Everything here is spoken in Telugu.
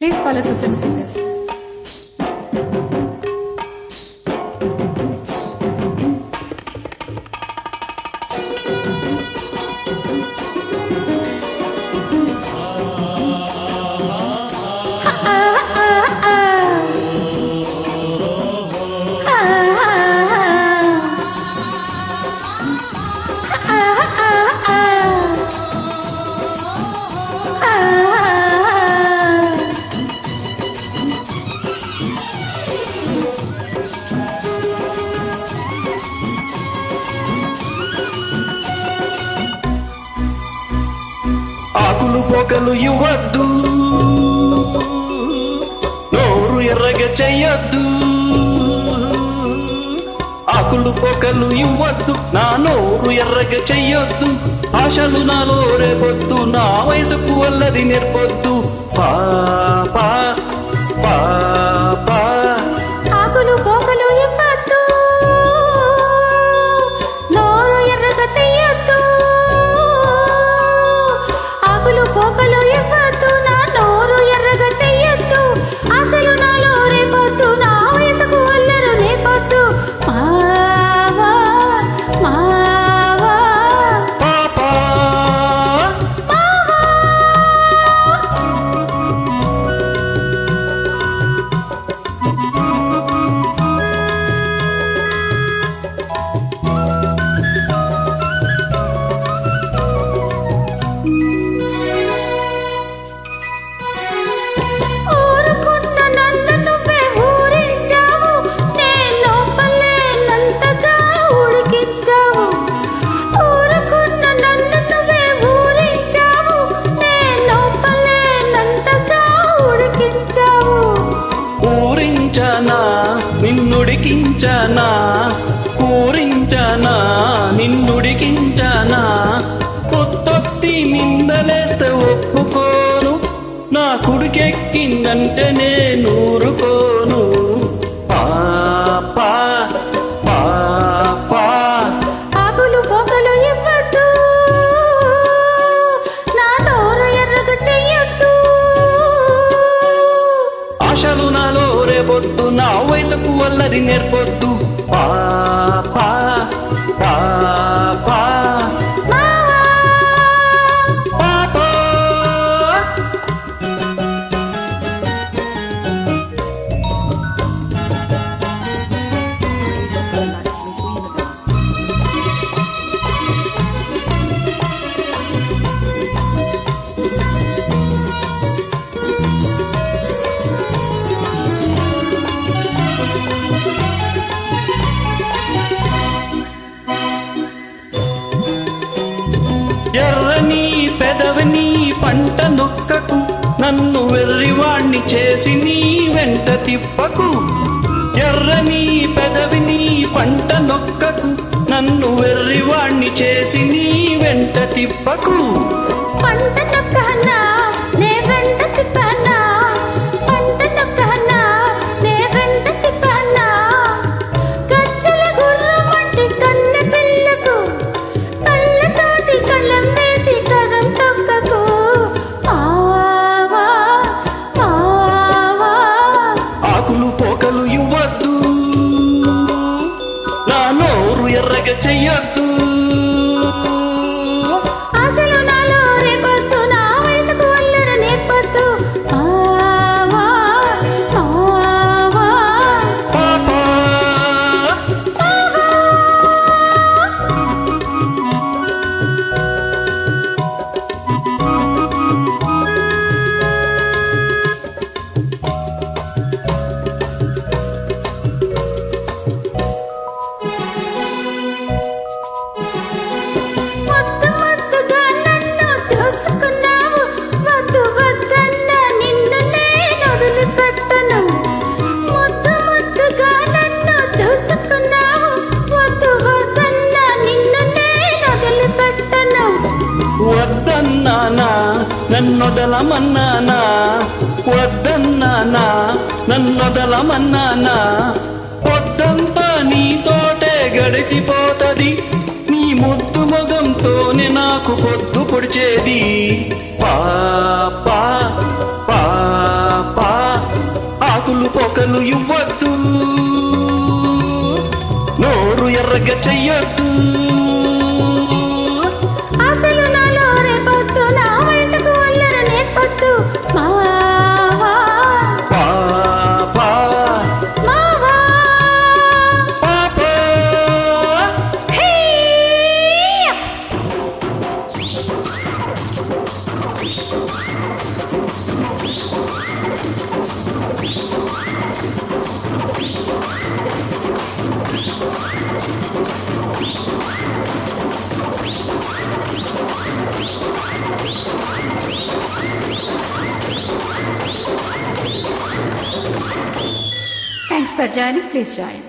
Please call your Supreme Service. ఆకులు పొగలు ఇవ్వద్దు. నోరు ఎర్రగ చెయ్యొద్దు ఆకులు పొగలు ఇవ్వద్దు. నా నోరు ఎర్రగ చెయ్యొద్దు ఆశలు నాలో రేపొద్దు. నా వయసుకు వల్లరి నేర్పొద్దు. పా పా. వచ్చావు ఊరించనా నిన్నుడికించనా పూరించనా నిన్నుడికించనా. పొత్తొత్తి నిందలేస్తే ఒప్పుకోను నా కుడికెక్కిందంటే నేను ఊరుకోను. అల్లరి నేర్పొద్దు. పాపా. పాపా పంట నొక్కకు నన్ను వెర్రివాణ్ణి చేసి నీ వెంట తిప్పకు. ఎర్రని పెదవిని పంట నొక్కకు నన్ను వెర్రివాణ్ణి చేసి నీ వెంట తిప్పకు. పంట నొక్క నా నోరు ఎర్రగా చెయ్యొద్దు అసలు వద్దన్నానా నన్నొదలమన్నానా వద్దన్నానా నన్నొదలమన్నానా పొద్దంతా నీతోటే గడిచిపోతది. నీ ముద్దు మొగంతోనే నాకు పొద్దు పొడిచేది. పాపా పాపా పొకలు ఇవ్వద్దు. నోరు ఎర్రగ చెయ్యొద్దు. Bajani, please join.